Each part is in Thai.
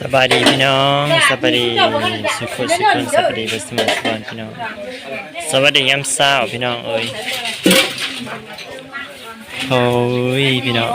สบายดีพี่น้องสบายดีสุขสุขสบายดีบสมาสบานพี่น้องสวัสดียามเช้าพี่น้องเอ้ยโอ้ยพี่น้อง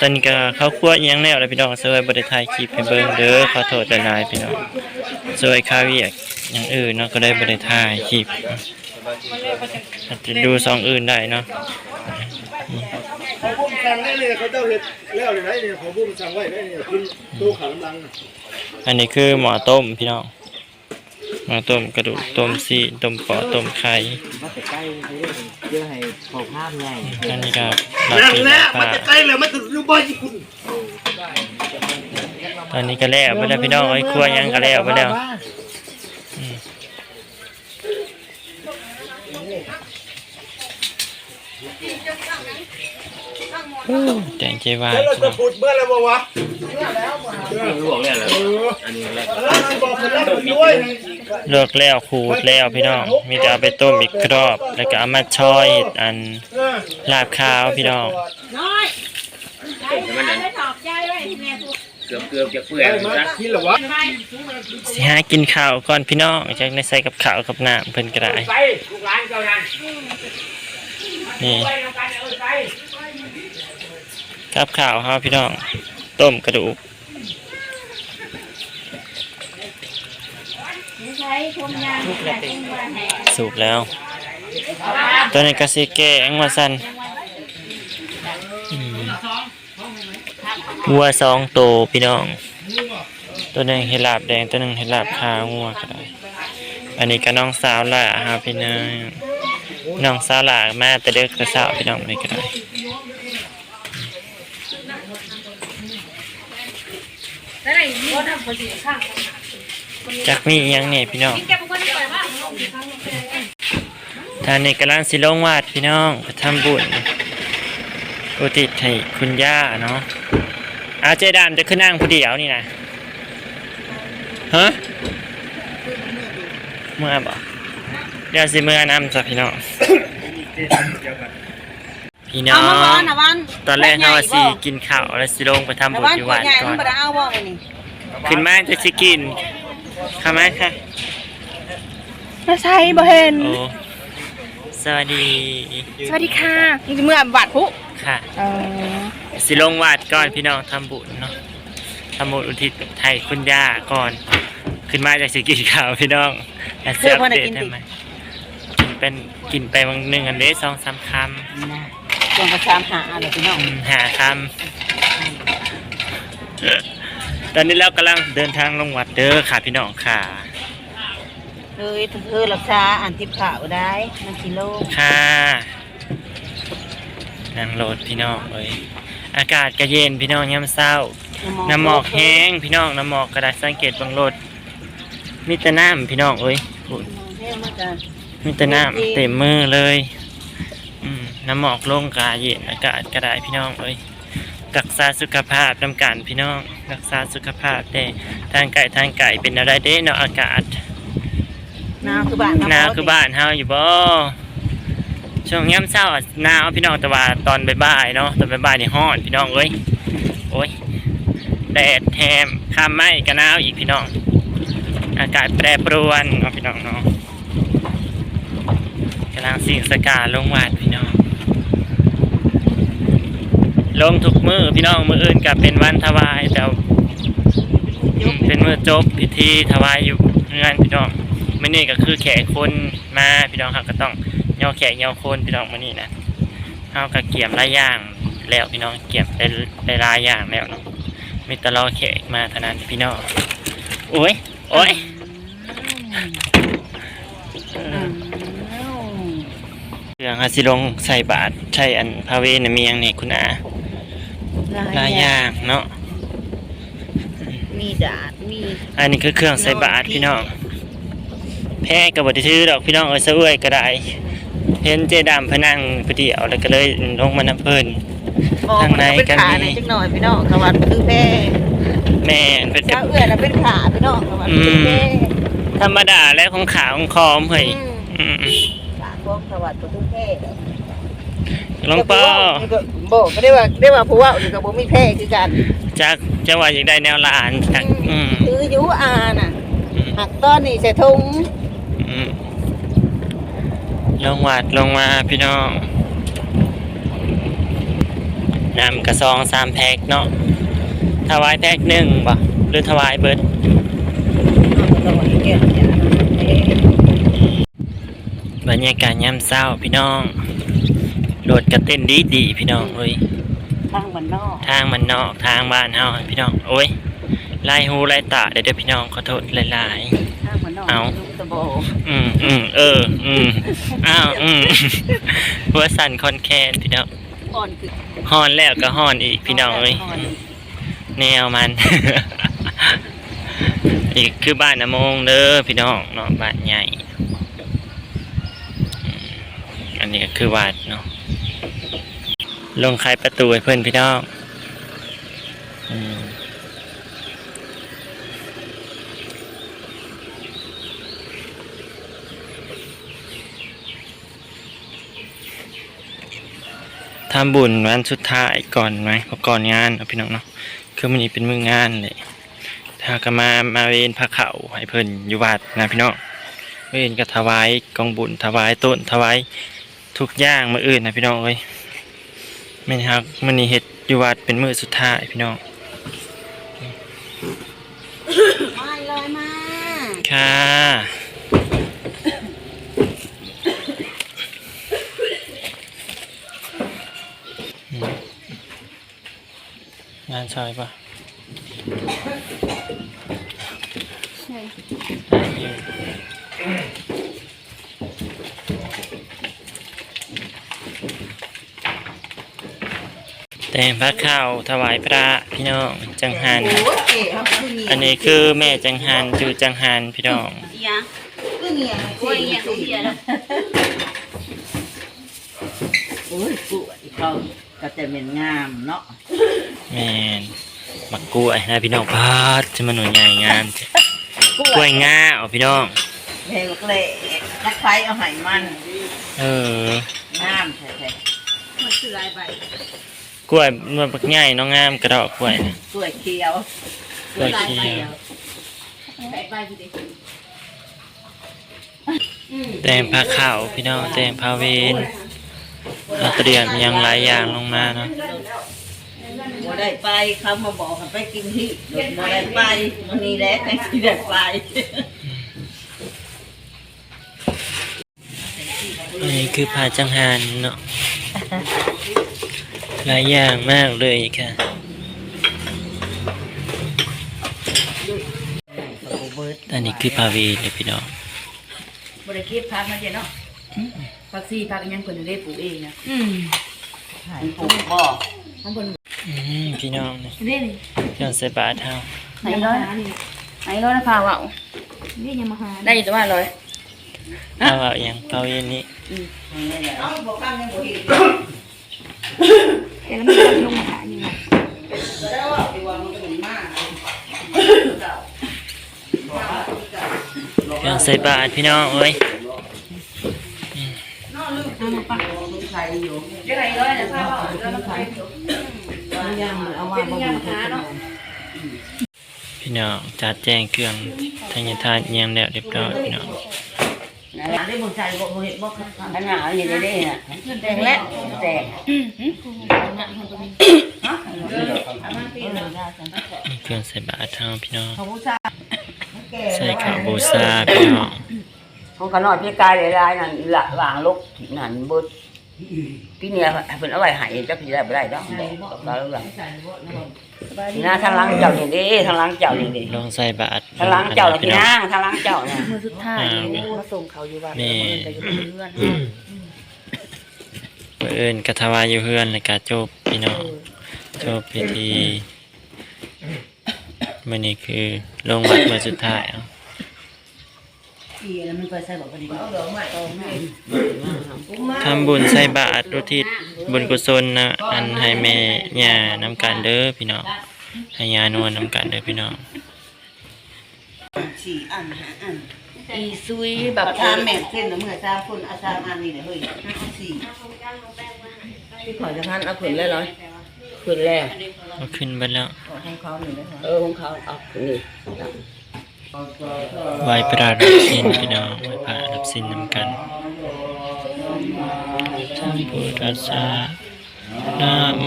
ตอนนี้ก็เข้าวครัวยังแล้วเลยพี่น้องสวยบ่ได้ถ่ายคลิปให้เบิ่งเด้อขอโทษหลายๆพี่น้องสวยข้าวเวียกอย่างอื่นเนาะก็ได้บ่ได้ถ่ายคลิปอาจจะดูซองอื่นได้เนาะ เขาบุ้มสั่งได้เลยเขาเจ้าเห็ดแล้วเลยนะเนี่ยเขาบุ้มสั่งไว้ได้เนี่ยคุณตู้ขาวลังอันนี้คือหมอต้มพี่น้องหมอต้มกระดูกต้มซีต้มปอดต้มไข่มาแต่ใกล้เยอะให้เขาภาพใหญ่อันนี้ครับลานั่นปีแหลาละมันปลาจะใกล้เลยมันถึงลูกบอยญี่ปุ่นตอนนี้ก็แล้วไปแล้วพี่น้องไอ้ยครัวยังก็แล้วไปแล้ว แต่งใจว่าแล้วเราพี่จะน้องพูดเมื่อไรบ่วะหลวงเนี่ยเหรอเอออันนี้แหละแล้วมันบอกคนรับด้วยเลิกแล้วขูดแล้วพี่น้อง มีแต่เอาไปต้มอีกรอบ แล้วก็เอามาช่อยเฮ็ดอันเออลาบข้าวพี่น้องน้อยใจไม่ถอบใจไว้แม่พูดเกือบเกือบจะเปื่อยได้มานะคิดเหรอวะไปสิหากินข้าวก่อนพี่น้องจากในใส่กับข้าวกับน้ำเพิ่นก็ได้ไปลูกหลานเจ้านั่น นี่ ไปทำ การเออไปกับข้าวครับพี่น้อง ต้มกระดูกใช้ชมยางแต่ชมว่าแห่สุกแล้ว ตัวนี้ก็สิแกงว่าซั่นอืมวัวสองโตวพี่น้อง ตัวหนึงเห็ดลาบแดงตัวหนึงเห็ดลาบขาวงัวก็ได้อันนี้ก็น้องสาวหล่าครับพี่น้องน้องสาวหล่ามาแต่เด็กแต่สาวพี่น้องนี่ก็ได้ ได้ไรนี่ก็ทำคนดีข้าง จักมีอิหยังเนี่ยพี่น้องแกเป็นคนเปิดว่าลงอีกครั้งท่านนี้กำลังสิลงวาดพี่น้องไปทำบุญอุทิศให้คุณย่าเนาะอาเจดามจะขึ้นนั่งผู้เดียวนี่นะฮะเมื่อบ่เดี๋ยวสิเมื่อนำจ้ะพี่น้อง พี่น้อเอามางวันนะวันตอนแรกเขาว่าสิกินข้าวแล้วสิลงไปทำบุญวันอยู่ขววัดดใหญ่ก่มัอน นบ่ได้เอาบ่นี่ขึ้นมาจะสิกินเข้ามาค่ะไม่ใช่บ่เห็น โอ้สวัสดีสวัสดีค่ะนี่เมื่อบาดผู้ค่ะเออสิลงวาดก่อนพี่น้องทำบุญเนาะทำบุญอุทิศไทยคุณย่าก่อน ขึ้นมาจากสิกินข้าวพี่น้องแล้วเสียเดตทำไมกินเป็นกินไปบางหนึ่งอันเด้สองสามคจงกระชามหาอะไรพี่น้องำอืมหาคำ ตอนนี้เรากำลังเดินทางลงวัดเด้อค่ะพี่น้องค่ะ เฮ้ยเธอรักษาอ่านทิพย์ข่าวได้มันกิโลค่ะนั่งรถพี่น้องเอ้ยอากาศก็เย็นพี่น้องยามเศร้า น้ำหมอกแห้งพี่น้องน้ำหมอกกระดาษสังเกตเบางรถมีแต่น้ำพี่น้องเอ้ยพูดแห้งมันจะมีแต่น้ำเต็มมือเลย อืมน้ำหมอกลงกาเย็นอากาศก็ได้พี่น้องเอ้ย รักษาสุขภาพนำกันพี่น้อง รักษาสุขภาพเด้ทางไก่ทางไก่เป็นอะไรเด้เนาะอากาศหนาวคือบ้านหนาวคือบ้านเฮาอยู่บ่ช่วงย่ำเช้าอะหนาวพี่น้องแต่ว่าตอนบ่ายๆเนาะตอนบ่ายๆนี่ร้อนพี่น้องเอ้ยโอ้ยแดดแถมข้ามไม้ก็หนาวอีกพี่น้อง อากาศแปรปรวนเนาะพี่น้องเนาะกำลังสิ่งสกาลงวาดพี่น้อง ลงทุกมือพี่น้องมืออื่นกับเป็นวันถวายแต่อืมเป็นมือจบพิธีถวายอยู่งานพี่น้องมื่อนี้ก็คือแขกคนมาพี่น้องครับก็ต้องย่อแขกย่อคนพี่น้องมื่อนี้นะเอากระเกี่ยมหลายอย่างแล้วพี่น้องเกี่ยมได้ได้หลายอย่างแล้วเนาะมีแตรอแขกมาเท่านั้นพี่น้องโอ้ยโอ้ยเครื่องฮาสิลงใส่บาทใช่อันพาเวนะมีหยังนี่คุณอา หลายอย่างเนาะมีดาดมีอันนี้คือเครื่องใส่บาทพี่น้อง แพ้กับบไดซื้อดอกพี่น้องเอ้ยซะเอ้ยก็ได้เห็นเจดามพนังพอดียวแล้วก็เลยลงมานำเพิ่นทางในก็มีเป็นขาในจักหน่อยพี่น้องขวัญคือแพ้แม่นเป็นเจ้าเอื้อน่ะเป็นขาพี่น้องขวัญคือแพ้ธรรมดาและของขาวของคอมเฮ้ยอืมขาพวกขวัญคือแพ้กห ลวงพ่บอกก็ได้ว่าได้ว่าผู้ว่าอยู่กับบ่มีแพ้คือกันจักจะว่าอยากได้แนวละอ่านจักอืมคืออยู่อาน่ะหักตอนนี้ใส่ถุงลงวัดลงมาพี่น้องนำกระซองสามแพ็กเนาะถวายแพ็กหนึ่งบ่หรือถวายเบิดบรรยากาศยามเศร้าพี่น้อง โหลดกระเต้นดีดีๆพี่น้องเอ้ยทางบ้านนอกทางมันนอกทางบ้านเฮาพี่น้องโอ้ยไล่หูไล่ตาเดี๋ยวเด้อพี่น้องขอโทษหลายทางบ้านนอกเอา ลูกตะโบๆอืมอืมเออ อืมอ้าวอืมหัวสั่นคอนแคนพี่น้องก่อนคือฮอนแล้วก็ฮอนอีกพี่น้องเอ้ยก่นแนวมันอีกคือบ้านนะโมงเด้อพี่น้องเนาะบ้านใหญ่อืมอันนี้ก็คือวัดเนาะ ลงไขประตูให้เพื่อนพี่น้องทำบุญวันสุดท้ายก่อนไหมก่อนงานเอาพี่น้องเนาะคือมันนี้เป็นมืองานเลยถ้าก็มามาเวนพระเขาให้เพิ่นอยู่วัดนะพี่น้องเวนก็ถวายกองบุญถวายต้นถวายทุกอย่างมืออื่นนะพี่น้องเอ้ย ไม่นฮักมันนี้เฮ็ดอยู่วัดเป็นมือสุดท้ายพี่น้องไม่ลอยมาค่ะอืมงานซอยปะแต่งพระข้าวถวายพระพี่น้องจังหันโอ้ยเก๋ครับคือเงียอันนี้คือแม่จังหันจูจังหันพี่น้องอีหยังคือเงียโอ้ยเงียเขาเงียแล้วโอ้ยปวดเขาก็จะเป็นงามเนาะแม่นมักกล้วยนะพี่น้องพาดจะมาหน่วยใหญ่งามจ้ะกล้วยง่าเอาพี่น้องเฮ้ยก็เลยนักไฟเอาไห้มันเอองามแท้ๆมันคือลายใบ กล้วยมันบักใหญ่เน้องงามกระดอกกล้วยนะสวยเขียวกล้วยเขียวใบใบอยู่ดิแตงผ้าขาวพี่น้องแตงผ้าเวนเราเตรียมอิหยังหลายอย่างลงมาเนาะบ่ได้ไปเขามาบอกให้ไปกินที่บ่ได้ไปมันนี่แหละแต่ที่ได้ไปอันนี้คือผ้าจังหันเนาะ หลายอย่างมากเลยค่ะอันนี้คือผ้าเวนเลยพี่น้องบริเก็บพักมาเจเนาะพักซี่พักอิหยังคนอยู่ได้ปลูกเองนะหายปลูกบ่ข้างบนอืมพี่น้องนี่นี่นี่พี่น้องใส่บาตรเฮาไหนร้อยไหนร้อยนะพาว่าวนี่ยังมาหาได้อยู่แต่ว่าร้อยเอาเอาอิหยังผ้าเวนนี้เอาบ่ฟังยังบ่ เดี๋ยวแล้วมันจะลงมาหาอยู่าสิว่ามันก็มีมากพี่น้องใส่บาตรพี่น้องเอ้ยใส่อยู่เดี๋ยวไหนร้อยพี่น้องจัดแจงเครื่องทางยทานยังแล้วเรียบร้อยพี่น้อง นะได้บ่ใส่บ่เห็นบ่ขนาดนี้ได้น่ะแดงแล้วแตกมีเครื่องใส่บาตรเฮาพี่น้องเขาบูชาใส่ข้าวบูชาพี่น้องของขนอดพี่กายหลายๆนั่นละวางลกนั่นเบิดพี่เนี่ยเพิ่นเอาไว้ให้จักสิได้บ่ได้ดอกบอกก็ รู้ล่ะนี่นะทางหลังเจ้านี่เด้ทางหลังเจ้านี่เด้ลองใส่บาตรทางหลังเจ้าน่ะพี่พี่น้องนางทางหลังเจ้าน่ะมือสุดท้ายอ่ามาส่งเขาอยู่บ้านแม่เดินไปอยู่เพื่อนเมื่อเอินกระทวายอยู่เฮือนแล้วก็จบพี่น้องจบพิธีมื่อนี้คือลงวัดเมื่อสุดท้ายเอา อีแล้วมันไปใส่บอกกันดีทำบุญใส่บาตรอุทิศบุญกุศลนะอันให้แม่ย่านำกันเด้อพี่น้องให้ย่านวลนำกันเด้อพี่น้องสี่อันหาอันอีซุยแบแบบบทามแม่เส้นเมื่อสามคนเอาสามอันนี่แหละเฮ้ยสี่ที่ขอจะพันเอาขึ้นแล้วเหรอขึ้นแล้วก็ขึ้นไปแล้วของเขาหนึ่งนะคะเออของเขาเอาขึ้นนี่ ไหวพระรับสินพี่น้องไหวพระรับสินนำกันสัมพุทธัสสะนะโม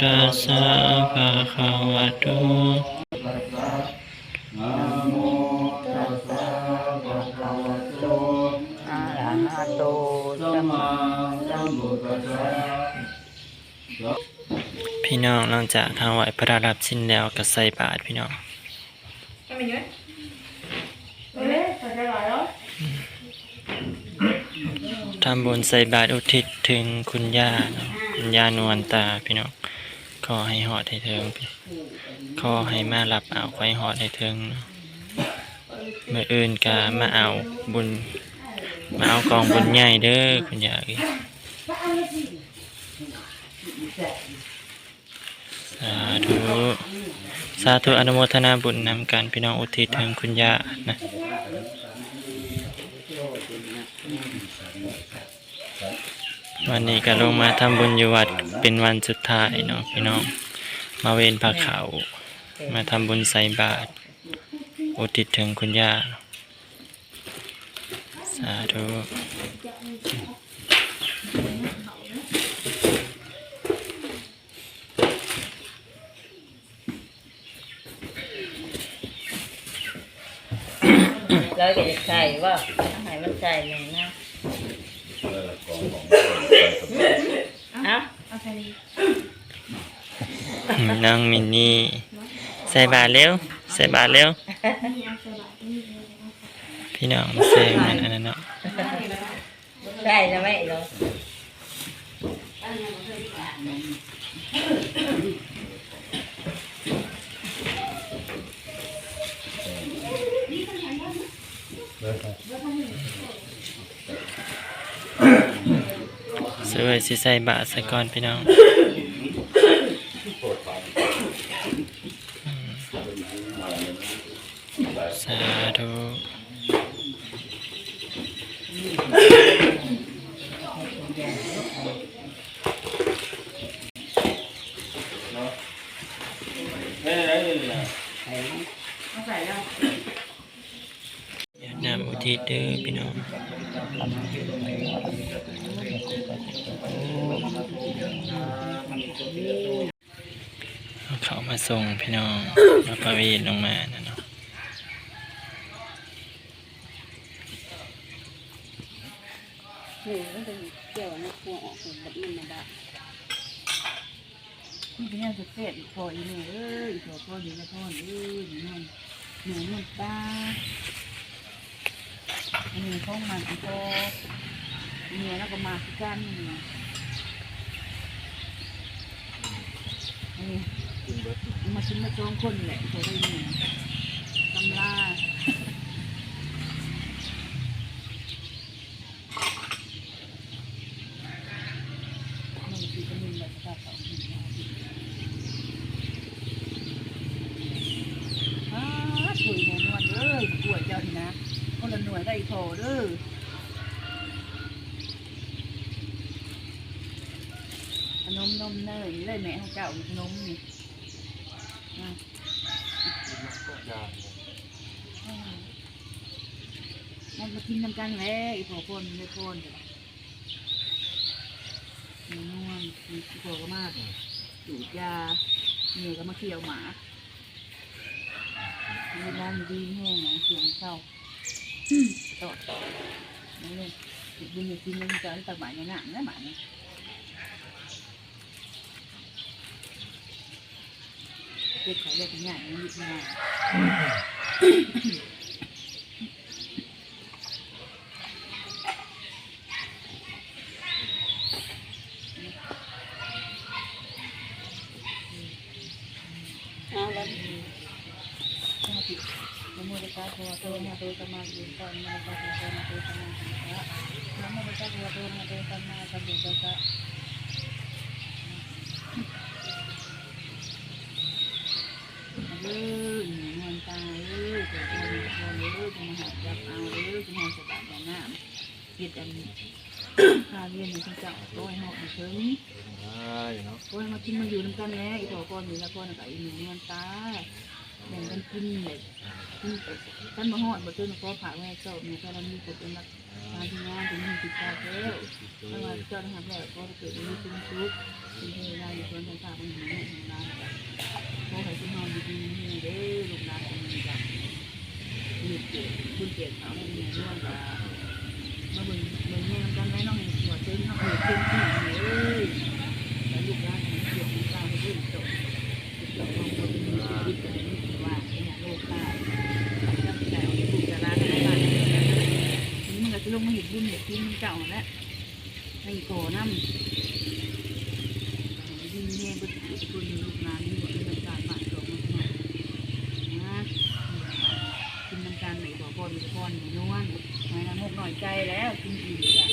ตัสสะภะคะวะโตอะระหะโตสัมมาสัมพุทธัสสะพี่น้องหลังจากทางไหวพระรับสินแล้วก็ใส่บาตรพี่น้อง ทำบุญใส่บาตรอุทิศถึงคุณย่าเนาะคุณย่านวลตาพี่น้องขอให้หอดให้เทิงพี่ขอให้มารับเอาไว้หอดให้เทิงเนาะเมื่ออื่นกามาเอาบุญมาเอากองบุญใหญ่เด้อคุณย่าอีสาธุสาธุอนุโมทนาบุญนำการพี่น้องอุทิศถึงคุณย่านะ วันนี้ก็ลงมาทำบุญอยู่วัดเป็นวันสุดท้ายเนาะพี่น้องมาเวนพระเขา มาทำบุญใส่บาตรอุทิศถึงคุณย่าสาธุแล้วก็จะใส่ว่าให้มันใส่เลยนะ อาเอาใส่ดีน้องมินนี่ใส่บาตรเร็วใส่บาตรเร็วพี่น้องมาใส่มันอันนั้นเนาะใส่นะไม่หรอ สวยสิใส่บาตรใส่ก่อนพี่น้องอืมสาธุเอาใส่แล้วนำอุทิศเด้อพี่น้อง เขามาส่งพี่น้องมาประเวทลงมานะเนาะนี่เป็นยังสุดเสร็จพออีเมเอ้ยพอพ่อดีแล้วพ่อเอ้ยหนูหนูหนูตาอันนี้ข้องมันพอ เมียแล้วก็มาคือกันเนี่ยอันนี้มาชิมมาจองคนแหละพอได้เนี่ยตำลามันคือเป็นแบบภาษาสองอ่าถุยหน่วยนวลเอ้ยกล้วยเจ้านี่นะคนละหน่วยได้พอเด้อขน มนมเนยเลยแม่ของเจ้าขนมนี่นะอ่ามันมากินน้ำกันแล้วอีพอคนไม่คนเดี๋ยวมีนวลมีโผล่ก็มากดูดยาเหนื่อยก็มาเคี่ยวหมามีร้านดีแห้งนะเสียงเศร้าต่อต่อนั่นเลยติดบุญอยู่ที่นึงจะตักหมาอย่างนั้นนะหมาเนี่ย เก็บเขาเรียกง่ายมันยึดง่ายสมาธินโมตัสสะภะคะวะโตอะระหะโตสัมมาสัมพุทธัสสะนะโมตัสสะภะคะวะโตสัมมาสัมพุทธัสสะนะโมตัสสะภะคะวะโตอะระหะโตสัมมาสัมพุทธัสสะ เอ้ยนวลตาเอ้ยเกิดมาเป็นคนเอ้ยจะมาหาจับเอาเอ้ยจะมาสบายอย่น้ำเฮ็ดอันข้าเรียนในพระเจ้าโดยหอกถึงเนาะโอ้ยมากินมาอยู่น้ำกันแน่อีพ่อก่อนอยู่แล้วก่อนกับอีหนูเงินตาแบ่งกันกินเลยกินกันมาหอดบ่เจอหนูก็ผ่าแม่เจ้าหนูก็เรามีกฎเป็นรักตาที่งานถึงมีติดตาแล้วถ้าว่าเจ้าทหารแล้วก็เกิดมีคุณทุกข์เป็นเฮลาอยู่คนต่างๆมันหายของร้าน อให้คุณนอนดีมีเด้อลูกหลานของมีกันมีเกียรติคุณเกียรติเอาให้มีร่วมกับมาเบิ่งเบิ่งแม่กันไว้น้องเห็นหัวเต็มน้องเห็นเต็มที่เลยแล้วลูกหลานของเกียรติตาไม่ได้จบจบของคนมีชีวิตแต่ไม่ว่าเนี่ยโลกได้จับแต่เอาไปปลูกจะร้านให้บ้านนี่มันก็จะลงมาเห็นบุญเห็นที่มันเก่าแล้วให้ขอน้ำดินแห้งก็ถือคนลูกหลานนี่หมดเป็นการบาดจบมันมานะกินน้ำตาลไหนบอกพ่อมีพ่อมีนวลหายน้ำมกหน่อยใจแล้วกินอิ่มจ้ะ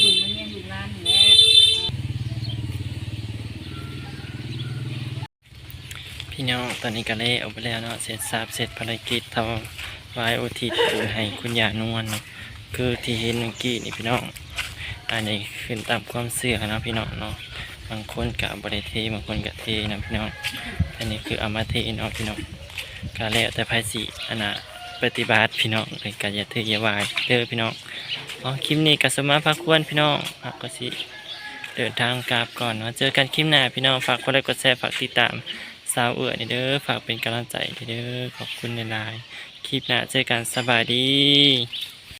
เบิ่งมันแย่งลูกหลานนี่แหละ พี่น้อง ตอนนี้ก็เล่ออกไปแล้วเนาะเสร็จทราบเสร็จภารกิจทำวายอุทิศให้คุณยานวลเนาะคือที่เห็นเมื่อกี้นี่พี่น้องอันนี้ขึ้นตามความเชื่อนะพี่น้องเนาะบางคนกับบริเทบางคนกับเทนะพี่น้องอันนี้คืออามาเทเนาะพี่น้องก็แล้วแต่ภายสีอันน่ะปฏิบัติพี่น้องเลยก็อย่าเทอย่าวายเด้อพี่น้องอ๋อคลิปนี้ก็สมาพักควรพี่น้องพักก็สิเดินทางกลับก่อนมาเจอกันคลิปหน้าพี่น้องฝากกดไลค์กดแชร์ฝากติดตาม สาวเอือนี่เด้อฝากเป็นกำลังใจเด้อขอบคุณในไลน์คลิปหน้าเจอกันสบายดี